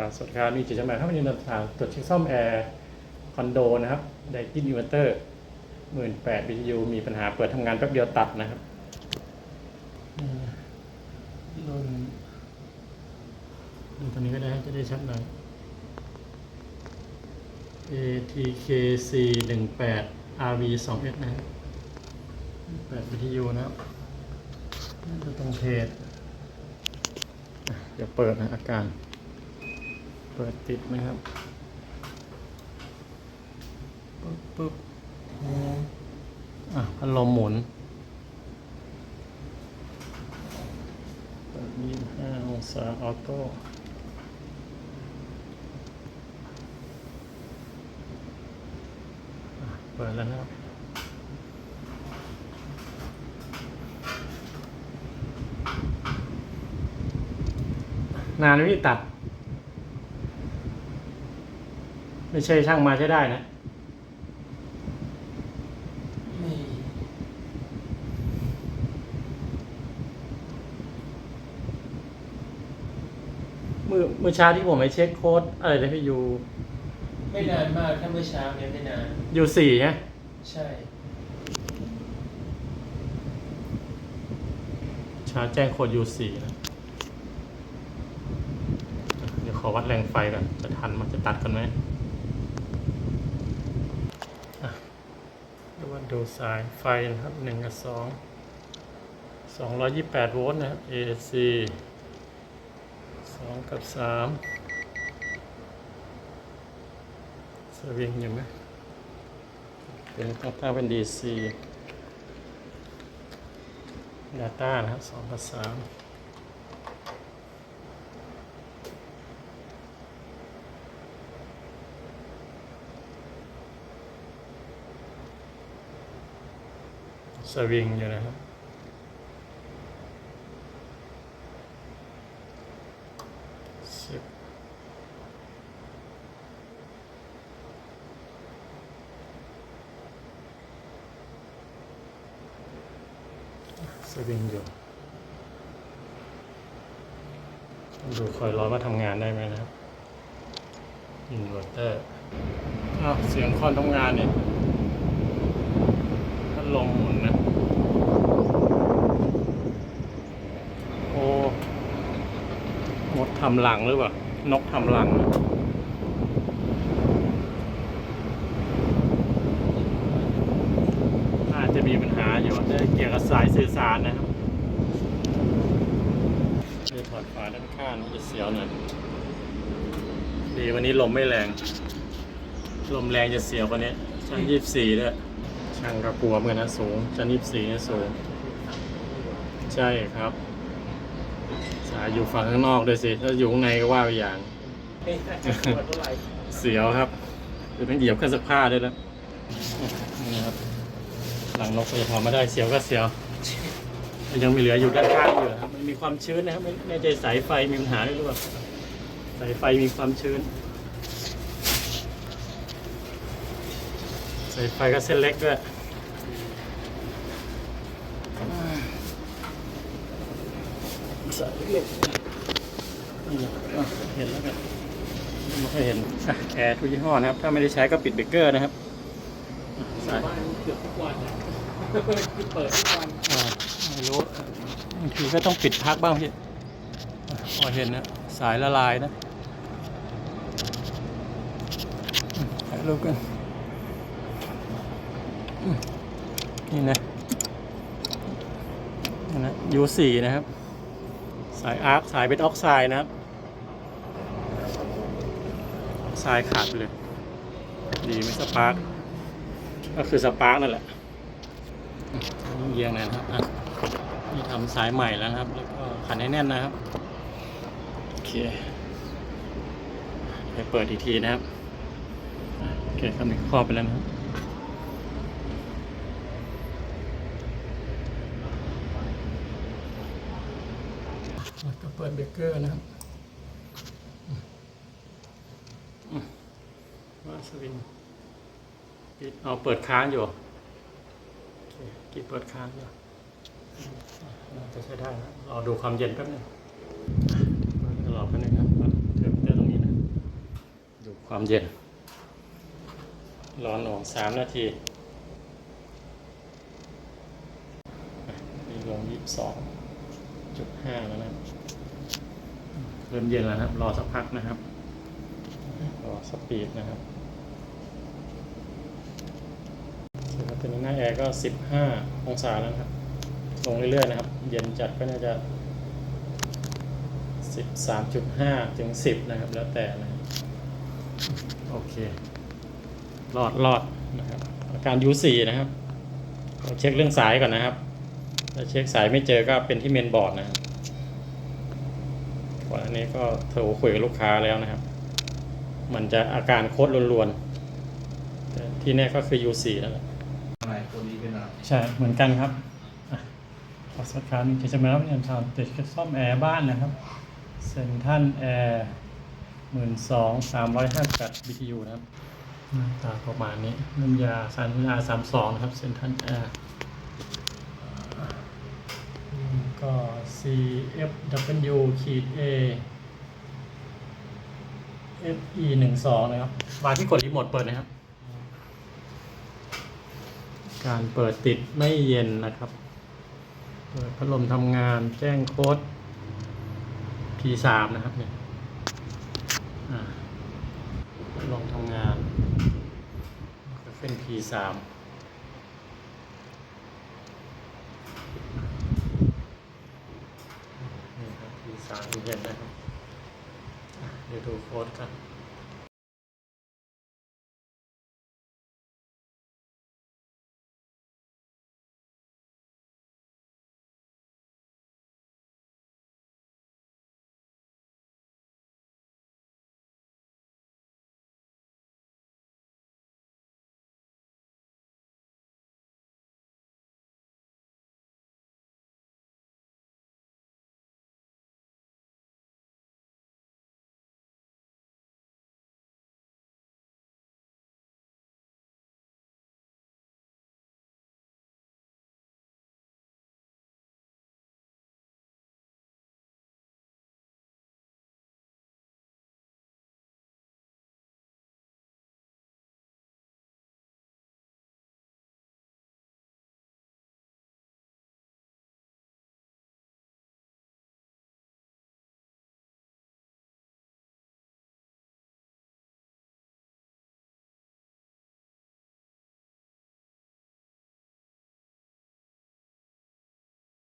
ครับสวัสดีครับมีจิตจำหน่ายครับวันนี้เราทางตรวจเช็คซ่อมแอร์คอนโดนะครับไดกินอินเวอร์เตอร์หมื่นแปด BTU มีปัญหาเปิดทำงานแป๊บเดียวตัดนะครับอืมรุ่นดูตัวนี้ก็ได้จะได้ชัดหน่อย ATKC 18 RV 2S นะครับ8 BTU นะครับดูตรงเพจเดี๋ยวเปิดนะอาการ เปิดติดไหมครับปึ๊บปึ๊บอืมอะพัดลมหมุนเปิดยี่ห้าองศาออโต้อะเปิดแล้วนะครับนานไหมพี่ตัด ไม่ใช่ช่างมาใช้ได้นะไม่เมื่อเมื่อเช้าที่ผมไปเช็คโค้ดอะไรนะพี่ยูไม่นานมากถ้าเมื่อเช้าเนี่ยไม่นาน ยูสี่ฮะใช่ เช้าแจ้งโค้ดยูสี่นะ เดี๋ยวขอวัดแรงไฟก่อนจะทันมันจะตัดกันไหม ดูสายไฟนะครับหนึ่งกับสองสองยี่แปดโวลต์นะครับ AC งกับสามสวิงอยู่ไหมเป็นต้องตั้งเป็น DC Data นะครับสองกับสาม สวิงอยู่นะครับ สวิงอยู่ดูคอยร้อนว่าทำงานได้ไหมนะครับอินเวอร์เตอร์เสียงคอนทำงานเนี่ยพัดลมหมุนนะ โอ้มดทำหลังหรือเปล่า นกทำหลัง อาจจะมีปัญหาอยู่จะเกี่ยวกับสายสื่อสารนะครับจะถอดฝาด้านข้างจะเสียวหน่อย ดีวันนี้ลมไม่แรง ลมแรงจะเสียวกว่านี้ ชั้นยี่สิบสี่ด้วยช่างก็กลัวเหมือนกันนะสูง ชั้นยี่สิบสี่เนี่ยสูง ใช่ครับ สายอยู่ฝั่งข้างนอกด้วยสิ ถ้าอยู่ข้างในก็ว่าไปอย่างไม่น่าจะกลัวเท่าไหร่เสียวครับหรือเป็นเหยียบเครื่องซักผ้าด้วยแล้วนี่ครับ หลังนกก็จะพอมาได้เสียวก็เสียวยังมีเหลืออยู่ด้านข้างอยู่นะครับ มันมีความชื้นนะครับ ไม่แน่ใจสายไฟมีปัญหาด้วยหรือเปล่า สายไฟมีความชื้น สายไฟก็เส้นเล็กด้วย สายเล็กนี่อะเห็นแล้วกันไม่ค่อยเห็นแอร์ทุกยี่ห้อนะครับ ถ้าไม่ได้ใช้ก็ปิดเบรกเกอร์นะครับสายบ้านเกือบทุกวันคือเปิดทุกวันอ่าไม่รู้บางทีก็ต้องปิดพักบ้างพี่พอเห็นนะสายละลายนะถ่ายรูปกันนี่นะนี่นะ U4 นะครับ สายอาร์คสายเป็นออกไซด์นะครับออกไซด์ขาดไปเลย ดีไหมสปาร์กก็คือสปาร์กนั่นแหละอืมเยียงนอยนะครับนี่ทำสายใหม่แล้วนะครับ แล้วก็ขันให้แน่นนะครับ โอเคไปเปิดอีกทีนะครับ โอเคครับนี่ครอบไปแล้วนะครับ แล้วก็ เปิดเบเกอร์นะครับว่าสวิงปิดเอาเปิดค้างอยู่กีเปิดค้างอยู่น่าจะใช้ได้นะรอดูความเย็นแป๊บนึงรอแป๊บนึงครับเทอร์มิเตอร์ตรงนี้นะ ดูความเย็น ร้อนออกสามนาทีนี่ลงยี่สิบสองจุดห้าแล้วนะ ริ่มเย็นแล้วนะครับ รอสักพักนะครับ รอสปีดนะครับเสร็จแล้วตัวนี้หน้าแอร์ก็สิบห้าองศาแล้วครับ ลงเรื่อยๆนะครับ เย็นจัดก็น่าจะสิบสามจุดห้าถึงสิบนะครับ แล้วแต่นะครับโอเค รอดรอดนะครับ อาการ U4 นะครับ เราเช็คเรื่องสายก่อนนะครับ ถ้าเช็คสายไม่เจอก็เป็นที่เมนบอร์ดนะครับ ก่อนอันนี้ก็โทรคุยกับลูกค้าแล้วนะครับ มันจะอาการโคตรล้วนๆแต่ที่แน่ก็คือ U4 นั่นแหละอะไรตัวนี้เป็นอะไรใช่ เหมือนกันครับอะขอสักครั้งจะจะมารับเงินทำติดกับซ่อมแอร์บ้านนะครับเซนทันแอร์หมื่นสองสามร้อยห้าสิบแปด BTU นะครับหน้าตาประมาณนี้น้ำยาสันยาสามสองนะครับเซนทันแอร์ ก็ CFW ขีด A FE หนึ่งสองนะครับ มาที่กดรีโมทเปิดนะครับ การเปิดติดไม่เย็นนะครับ เปิดพัดลมทำงานแจ้งโค้ด P3 นะครับเนี่ยอ่าพัดลมทำงานก็เป็น P3 นี่ครับ P3 ที่เห็นนะครับอะเดี๋ยวดูโค้ดกัน